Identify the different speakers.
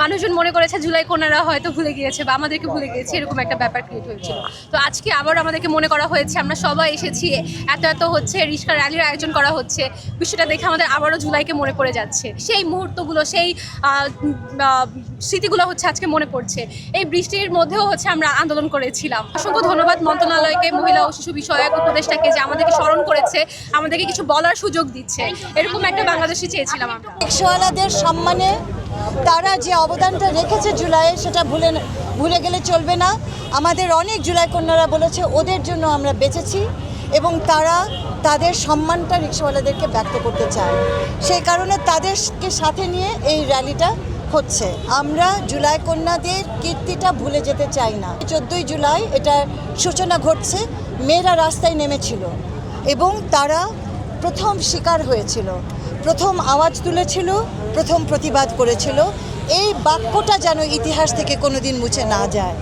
Speaker 1: মানুষজন মনে করেছে জুলাই কন্যারা হয়তো ভুলে গিয়েছে বা আমাদেরকে ভুলে গিয়েছে, এরকম একটা ব্যাপার ক্রিয়েট হয়েছিল। তো আজকে আবার আমাদেরকে মনে করা হয়েছে, আমরা সবাই এসেছি, এত এত হচ্ছে রিস্কা র্যালির আয়োজন করা হচ্ছে, বিষয়টা দেখে আমাদের আবারও জুলাইকে মনে পড়ে যাচ্ছে। সেই মুহূর্তগুলো, সেই স্মৃতিগুলো হচ্ছে আজকে মনে পড়ছে। এই বৃষ্টির মধ্যেও হচ্ছে আমরা আন্দোলন করেছিলাম। অসংখ্য ধন্যবাদ মন্ত্রণালয়কে, মহিলা ও শিশু বিষয়ক উপদেষ্টাকে যে আমাদেরকে স্মরণ করেছে, আমাদেরকে কিছু বলার সুযোগ দিচ্ছে। এরকম একটা বাংলাদেশি চেয়েছিলাম আমরা।
Speaker 2: রিক্সাওয়ালাদের সম্মানে তারা যে অবদানটা রেখেছে জুলাইয়ে, সেটা ভুলে ভুলে গেলে চলবে না। আমাদের অনেক জুলাই কন্যারা বলেছে, ওদের জন্য আমরা বেঁচেছি এবং তারা তাদের সম্মানটা রিক্সাওয়ালাদেরকে ব্যক্ত করতে চায়। সেই কারণে তাদেরকে সাথে নিয়ে এই র্যালিটা হচ্ছে। আমরা জুলাই কন্যাদের কীর্তিটা ভুলে যেতে চাই না। চোদ্দোই জুলাই এটার সূচনা ঘটছে, মেয়েরা রাস্তায় নেমেছিল এবং তারা প্রথম শিকার হয়েছিল। প্রথম আওয়াজ তুলেছিল, প্রথম প্রতিবাদ করেছিল। এই বাক্যটা যেন ইতিহাস থেকে কোনোদিন মুছে না যায়।